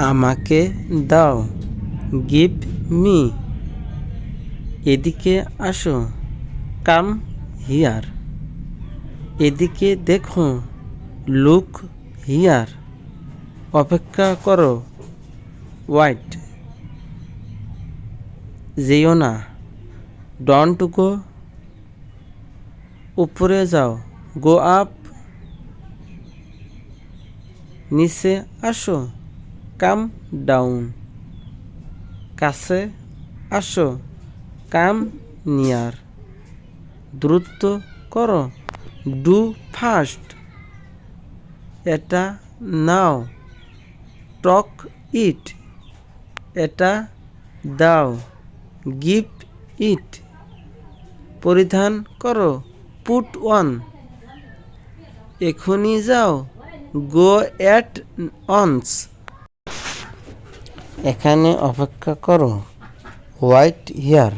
আমাকে দাও, give me. এদিকে আসো, কাম হিয়ার। এদিকে দেখো, লুক হিয়ার। অপেক্ষা করো, হোয়াইট। যেও না, ডন্ট গো। উপরে যাও, গো আপ। নিচে আসো। Come down. কাছে আসো, কাম নিয়ার। দ্রুত করো, ডু ফাস্ট। এটা নাও, টক ইট। এটা দাও গিভ ইট। পরিধান করো, পুট ওয়ান। এখনই যাও, গো অ্যাট অনস। এখানে অপেক্ষা করো। White here